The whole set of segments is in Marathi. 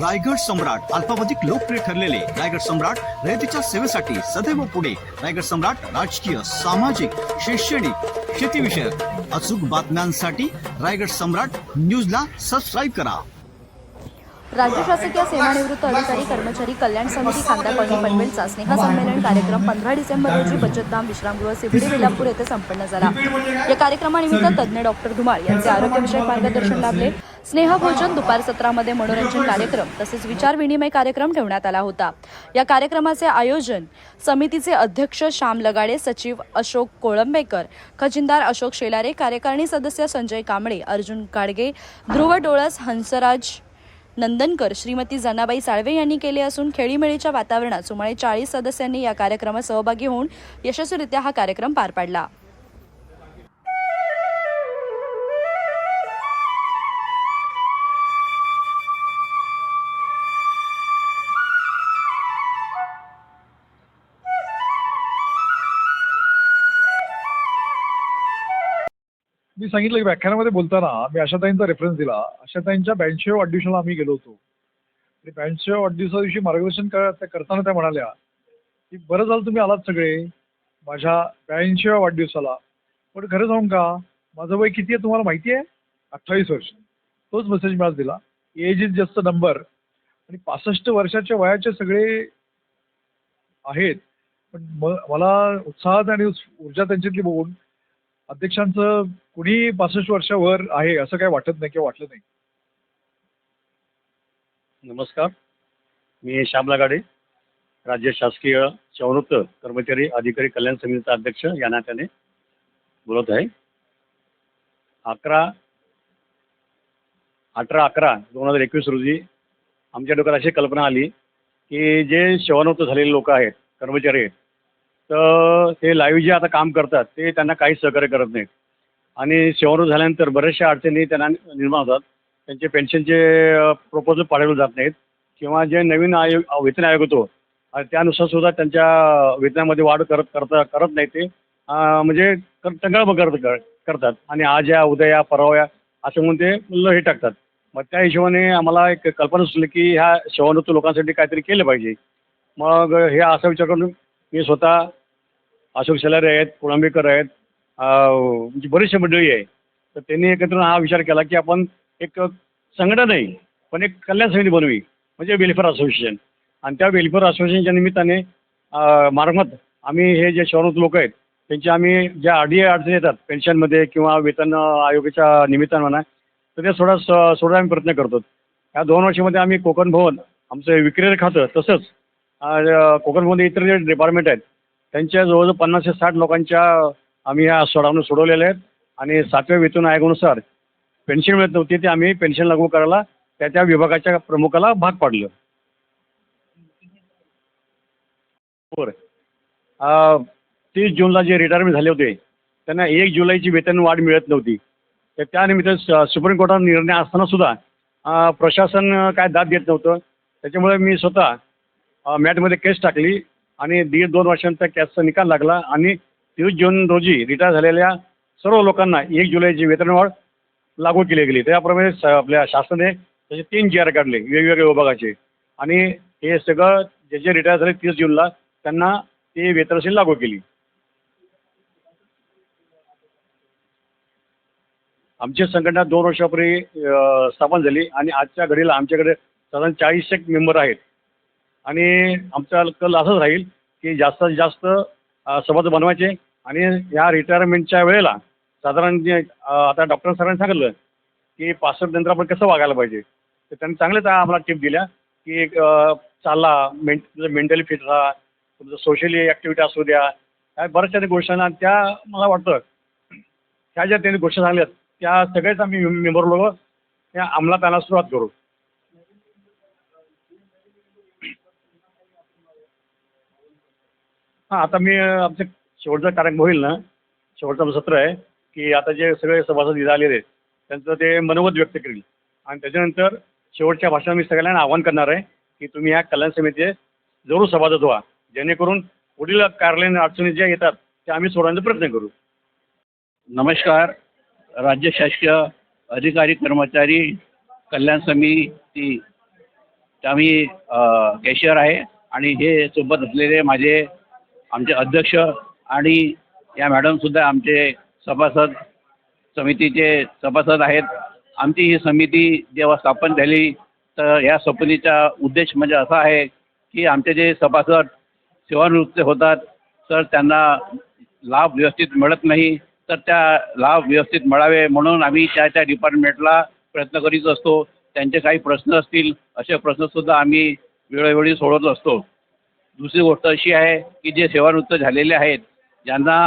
रायगड सम्राट अल्पावधिक लोकप्रिय ठरलेले रायगड सम्राट रयतेच्या सेवेसाठी सदैव पुढे. रायगड सम्राट राजकीय सामाजिक शैक्षणिक शेतीविषयक अचूक बातम्यांसाठी रायगड सम्राट न्यूजला सबस्क्राईब करा. राज्य शासकीय सेवानिवृत्त अधिकारी कर्मचारी कल्याण समिती खांदा कॉलनी पनवेलचा स्नेह संमेलन कार्यक्रम पंधरा डिसेंबर रोजी बचतधाम विश्रामगृह सिविडी वेलापूर येथे संपन्न झाला. या कार्यक्रमानिमित्त तज्ज्ञ डॉक्टर धुमाळ यांचे आरोग्यविषयक मार्गदर्शन लाभले. स्नेहभोजन दुपार सत्रामध्ये मनोरंजन कार्यक्रम तसेच विचार विनिमय कार्यक्रम ठेवण्यात आला होता. या कार्यक्रमाचे आयोजन समितीचे अध्यक्ष श्याम लगाडे सचिव अशोक कोळंबेकर खजिनदार अशोक शेलारे कार्यकारिणी सदस्य संजय कांबळे अर्जुन गाडगे ध्रुव डोळस हंसराज नंदनकर श्रीमती जनाबाई साळवे यांनी केले असून खेळीमेळीच्या वातावरणात सुमारे चाळीस सदस्यांनी या कार्यक्रमात सहभागी होऊन यशस्वीरित्या हा कार्यक्रम पार पाडला. मी सांगितलं की व्याख्यानामध्ये बोलताना मी आशाताईंचा रेफरन्स दिला. आशाताईंच्या ब्याऐंशी वाढदिवसाला आम्ही गेलो होतो. आणि ब्याऐंशी वाढदिवसा दिवशी मार्गदर्शन कर त्या करताना त्या म्हणाल्या की बरं झालं तुम्ही आलात सगळे माझ्या ब्याऐंशीव्या वाढदिवसाला. पण खरं सांगू का माझं वय किती आहे तुम्हाला माहिती आहे? अठ्ठावीस वर्ष. तोच मेसेज मी आज दिला. एज इज जस्ट नंबर आणि पासष्ट वर्षाच्या वयाचे सगळे आहेत. पण म मला उत्साहात आणि ऊर्जा त्यांच्यातली बघून अध्यक्षांचं कुणी पासष्ट वर्षावर आहे असं काही वाटत नाही किंवा वाटलं नाही? नमस्कार. मी श्यामला गाडे राज्य शासकीय सेवानिवृत्त कर्मचारी अधिकारी कल्याण समितीचा अध्यक्ष या नात्याने बोलत आहे. अकरा अठरा अकरा दोन हजार एकवीस रोजी आमच्या डोक्यात अशी कल्पना आली की जे सेवानिवृत्त झालेले लोक आहेत कर्मचारी आहेत तर ते लाईव्ह जे आता काम करतात ते त्यांना काहीच सहकार्य करत नाहीत. आणि सेवानिवृत्त झाल्यानंतर बऱ्याचशा अडचणी त्यांना निर्माण होतात. त्यांचे पेन्शनचे प्रपोजल पाठवले जात नाहीत. किंवा जे नवीन आयोग वेतन आयोग होतो त्यानुसार सुद्धा त्यांच्या वेतनामध्ये वाढ करत करता करत नाही ते. म्हणजे कर- करत करतात. आणि आज या उद्या या परवा या असं म्हणून ते ल- हे टाकतात. मग त्या हिशोबाने आम्हाला एक कल्पना सुचली की ह्या सेवानिवृत्त लोकांसाठी काहीतरी केलं पाहिजे. मग हे असा विचार करून मी स्वतः अशोक शेलारे आहेत कोळंबेकर आहेत म्हणजे बरीचशी मंडळी आहे. तर त्यांनी एकत्र हा विचार केला की आपण एक संघटन आहे पण एक कल्याण समिती बनवी म्हणजे वेलफेअर असोसिएशन. आणि त्या वेलफेअर असोसिएशनच्या निमित्ताने मार्फत आम्ही हे जे शहरात लोक आहेत त्यांची आम्ही ज्या अडी अडचणी येतात पेन्शनमध्ये किंवा वेतन आयोगाच्या निमित्तानं म्हणा तर ते सोडा सोडायला आम्ही प्रयत्न करतो. या दोन वर्षामध्ये आम्ही कोकण भवन आमचं विक्रेते खातं तसंच कोकण भवन इतर जे डिपार्टमेंट आहेत त्यांच्या जवळजवळ पन्नास ते साठ लोकांच्या आम्ही ह्या सोडावणं सोडवलेल्या आहेत. आणि सातव्या वेतन आयोगानुसार पेन्शन मिळत नव्हती ते आम्ही पेन्शन लागू करायला त्या त्या विभागाच्या प्रमुखाला भाग पाडलं. बरं. तीस जूनला जे रिटायरमेंट झाले होते त्यांना एक जुलैची वेतन वाढ मिळत नव्हती. तर त्यानिमित्त सुप्रीम कोर्टाचा निर्णय असताना सुद्धा प्रशासन काय दाद देत नव्हतं. त्याच्यामुळे मी स्वतः मॅटमध्ये केस टाकली. आणि दीड दोन वर्षांचा कॅसचा निकाल लागला आणि तीस जून रोजी रिटायर झालेल्या सर्व लोकांना एक जुलैची वेतनवाढ लागू केली गेली. त्याप्रमाणे स आपल्या शासनाने त्याचे तीन जी आर काढले वेगवेगळ्या विभागाचे. आणि हे सगळं जे जे रिटायर झाले तीस जूनला त्यांना ते वेतनशील लागू केली. आमची संघटना दोन वर्षापूर्वी स्थापन झाली आणि आजच्या घडीला आमच्याकडे साधारण चाळीस एक मेंबर आहेत. आणि आमचा कल असंच राहील की जास्तीत जास्त समज सभासद बनवायचे आणि या रिटायरमेंटच्या वेळेला साधारण जे आता डॉक्टर सरांनी सांगितलं की पासष्ट नंतर आपण कसं वागायला पाहिजे. तर त्यांनी चांगलेच आम्हाला टिप दिल्या की एक चाला मेंट मेंटली फिट राहा तुमचं सोशली ॲक्टिव्हिटी असू द्या. ह्या बऱ्याचशा गोष्टींना त्या मला वाटतं ह्या ज्या त्यांनी गोष्टी सांगल्यात त्या सगळ्याच आम्ही मेंबर लोक त्या अंमलात आणायला सुरुवात करू. हां आता मी आमचं शेवटचा कार्यक्रम होईल ना शेवटचं सत्र आहे की आता जे सगळे सभासद इथं आलेले आहेत त्यांचं ते मनोगत व्यक्त करील. आणि त्याच्यानंतर शेवटच्या भाषणात मी सगळ्यांना आवाहन करणार आहे की तुम्ही या कल्याण समितीचे जरूर सभासद व्हा जेणेकरून पुढील कार्यालयीन अडचणी ज्या येतात त्या आम्ही सोडवण्याचा प्रयत्न करू. नमस्कार. राज्य शासकीय अधिकारी कर्मचारी कल्याण समिती आम्ही कॅशियर आहे. आणि हे सोबत असलेले माझे आमचे अध्यक्ष आणि या मॅडमसुद्धा आमचे सभासद समितीचे सभासद आहेत. आमची ही समिती जेव्हा स्थापन झाली तर या समितीचा उद्देश म्हणजे असा आहे की आमचे जे सभासद सेवानिवृत्त होतात तर त्यांना लाभ व्यवस्थित मिळत नाही. तर त्या लाभ व्यवस्थित मिळावे म्हणून आम्ही त्या त्या डिपार्टमेंटला प्रयत्न करीत असतो. त्यांचे काही प्रश्न असतील असे प्रश्नसुद्धा आम्ही वेळोवेळी सोडवत असतो. दुसरी गोष्ट अशी आहे की जे सेवानिवृत्त झालेले आहेत ज्यांना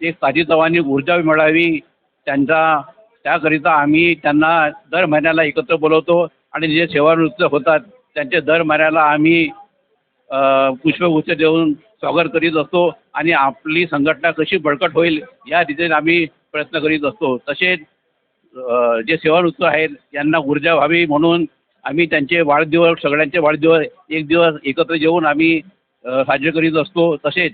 एक ताजीतवानी ऊर्जा मिळावी त्यांचा त्याकरिता आम्ही त्यांना दर महिन्याला एकत्र बोलवतो आणि जे सेवानिवृत्त होतात त्यांचे दर महिन्याला आम्ही पुष्पगुच्छ देऊन स्वागत करीत असतो आणि आपली संघटना कशी बळकट होईल या रीतीने आम्ही प्रयत्न करीत असतो. तसेच जे सेवानिवृत्त आहेत यांना ऊर्जा व्हावी म्हणून आम्ही त्यांचे वाढदिवस सगळ्यांचे वाढदिवस एक दिवस एकत्र येऊन आम्ही साजरे करीत असतो तसेच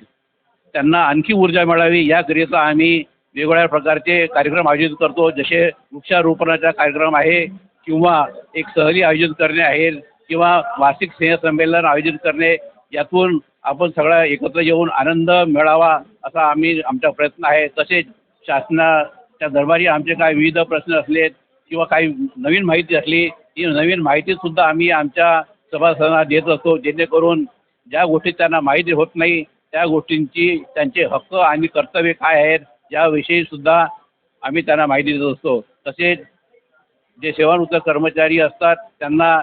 त्यांना आणखी ऊर्जा मिळावी याकरिता आम्ही वेगवेगळ्या प्रकारचे कार्यक्रम आयोजित करतो जसे वृक्षारोपणाचा कार्यक्रम आहे किंवा एक सहली आयोजित करणे आहे किंवा वार्षिक स्नेहसंमेलन आयोजित करणे यातून आपण सगळ्या एकत्र येऊन आनंद मिळावा असा आम्ही आमचा प्रयत्न आहे. तसेच शासनाच्या दरबारी आमचे काय विविध प्रश्न असलेत किंवा काही नवीन माहिती असली ती नवीन माहितीसुद्धा आम्ही आमच्या सभासदांना देत असतो जेणेकरून ज्या गोष्टी त्यांना माहिती होत नाही त्या गोष्टींची त्यांचे हक्क आणि कर्तव्य काय आहेत याविषयी सुद्धा आम्ही त्यांना माहिती देत असतो. तसेच जे सेवानिवृत्त कर्मचारी असतात त्यांना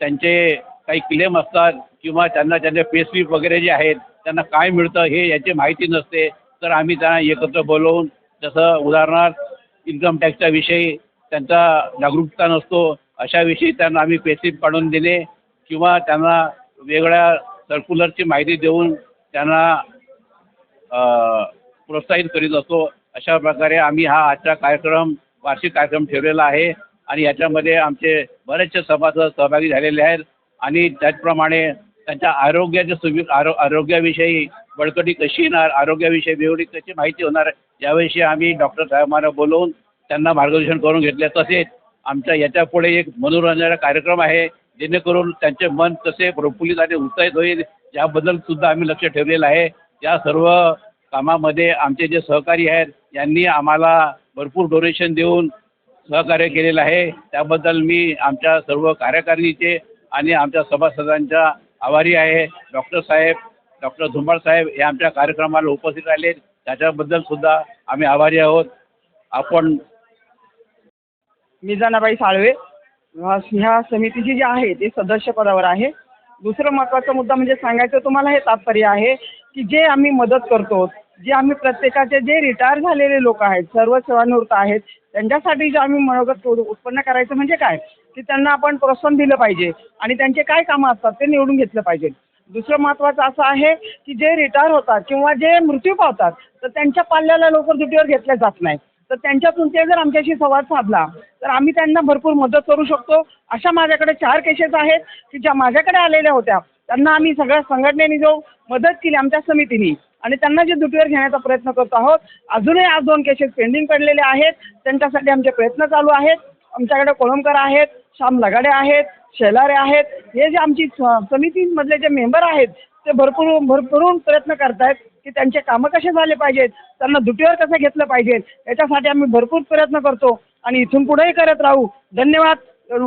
त्यांचे काही क्लेम असतात किंवा त्यांना त्यांचे पेस्लिप वगैरे जे आहेत त्यांना काय मिळतं हे याची माहिती नसते तर आम्ही त्यांना एकत्र बोलवून जसं उदाहरणार्थ इन्कम टॅक्सच्या विषयी त्यांचा जागरूकता नसतो अशाविषयी त्यांना आम्ही पेस्लिप काढून देणे किंवा त्यांना वेगळ्या सर्क्युलरची माहिती देऊन त्यांना प्रोत्साहित करीत असतो. अशा प्रकारे आम्ही हा आजचा कार्यक्रम वार्षिक कार्यक्रम ठेवलेला आहे आणि याच्यामध्ये आमचे बरेचसे सभासद सहभागी झालेले आहेत आणि त्याचप्रमाणे त्यांच्या आरोग्याच्या सुवि आरो आरोग्याविषयी बळकटी कशी येणार आरोग्याविषयी वेगळी कशी माहिती होणार याविषयी आम्ही डॉक्टर साहेबांना बोलवून त्यांना मार्गदर्शन करून घेतले. तसेच आमच्या याच्यापुढे एक मनोरंजनाचा कार्यक्रम आहे. जेणेकरून त्यांचे मन कसे प्रफुल्लित आणि उत्साहित होईल याबद्दल सुद्धा आम्ही लक्ष ठेवलेलं आहे. या सर्व कामामध्ये आमचे जे सहकारी आहेत यांनी आम्हाला भरपूर डोनेशन देऊन सहकार्य केलेलं आहे. त्याबद्दल मी आमच्या सर्व कार्यकारिणीचे आणि आमच्या सभासदांच्या आभारी आहे. डॉक्टर साहेब डॉक्टर धुंबाळ साहेब हे आमच्या कार्यक्रमाला उपस्थित राहिले त्याच्याबद्दल सुद्धा आम्ही आभारी आहोत. आपण मी जनाबाई साळवे. ह्या समितीची जी आहे ते सदस्य पदावर आहे. दुसरं महत्त्वाचा मुद्दा म्हणजे सांगायचं तुम्हाला हे तात्पर्य आहे की जे आम्ही मदत करतो जे आम्ही प्रत्येकाचे जे रिटायर झालेले लोक आहेत सर्व सेवानिवृत्त आहेत त्यांच्यासाठी जे आम्ही मनोगत उत्पन्न करायचं म्हणजे काय? की त्यांना आपण प्रोत्साहन दिलं पाहिजे आणि त्यांचे काय कामं असतात ते निवडून घेतलं पाहिजे. दुसरं महत्त्वाचं असं आहे की जे रिटायर होतात किंवा जे मृत्यू पावतात तर त्यांच्या पाल्याला लवकर ड्युटीवर घेतल्या जात नाही तर त्यांच्यातून ते जर आमच्याशी संवाद साधला तर आम्ही त्यांना भरपूर मदत करू शकतो. अशा माझ्याकडे चार केसेस आहेत की ज्या माझ्याकडे आलेल्या होत्या. त्यांना आम्ही सगळ्या संघटनेने जो मदत केली आमच्या समितीने. आणि त्यांना जे ड्युटीवर घेण्याचा प्रयत्न करतो आहोत अजूनही आज दोन केसेस पेंडिंग पडलेले आहेत. त्यांच्यासाठी आमचे प्रयत्न चालू आहेत. आमच्याकडे कोळंबकर आहेत श्याम लगाडे आहेत शेलारे आहेत. हे जे आमची स- समितीमधले जे मेंबर आहेत ते भरपूर भरभरून प्रयत्न करतायत. की त्यांचे कामं कसे झाले पाहिजेत त्यांना ड्युटीवर कसं घेतलं पाहिजे याच्यासाठी आम्ही भरपूर प्रयत्न करतो आणि इथून पुढेही करत राहू. धन्यवाद. एवढं